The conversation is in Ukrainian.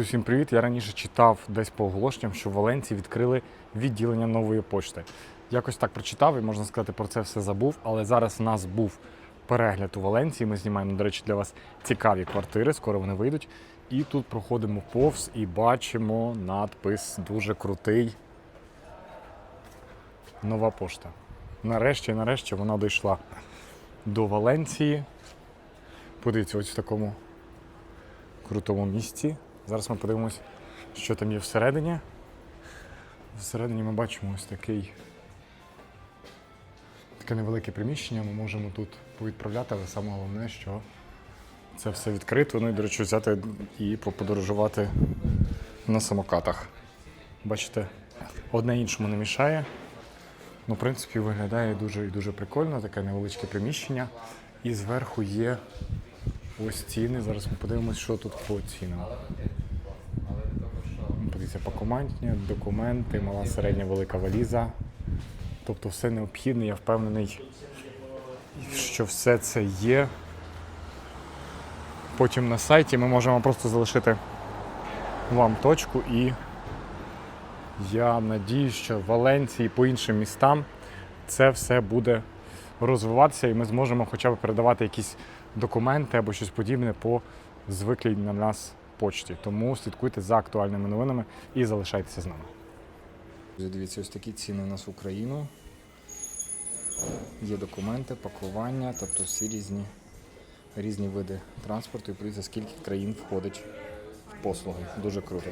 Всім привіт! Я раніше читав десь по оголошенням, що в Валенції відкрили відділення нової почти. Якось так прочитав і можна сказати, про це все забув. Але зараз в нас був перегляд у Валенції. Ми знімаємо, до речі, для вас цікаві квартири, скоро вони вийдуть. І тут проходимо повз і бачимо надпис дуже крутий. Нова пошта. Нарешті, нарешті вона дійшла до Валенції. Подивіться, ось в такому крутому місці. Зараз ми подивимось, що там є всередині. Всередині ми бачимо ось такий таке невелике приміщення. Ми можемо тут повідправляти, але саме головне, що це все відкрито. Ну і, до речі, взяти і поподорожувати на самокатах. Бачите, одне іншому не мішає. Ну, в принципі, виглядає дуже і дуже прикольно, таке невеличке приміщення. І зверху є ось ціни. Зараз ми подивимося, що тут по цінам. Подивіться, пакомантні, документи, мала, середня, велика валіза. Тобто все необхідне, я впевнений, що все це є. Потім на сайті ми можемо просто залишити вам точку і я надіюсь, що в Валенції по іншим містам це все буде розвиватися і ми зможемо хоча б передавати якісь документи або щось подібне по звиклій на нас почті. Тому слідкуйте за актуальними новинами і залишайтеся з нами. Дивіться, ось такі ціни у нас в Україну. Є документи, пакування, тобто всі різні, різні види транспорту і подивіться, скільки країн входить в послуги. Дуже круто.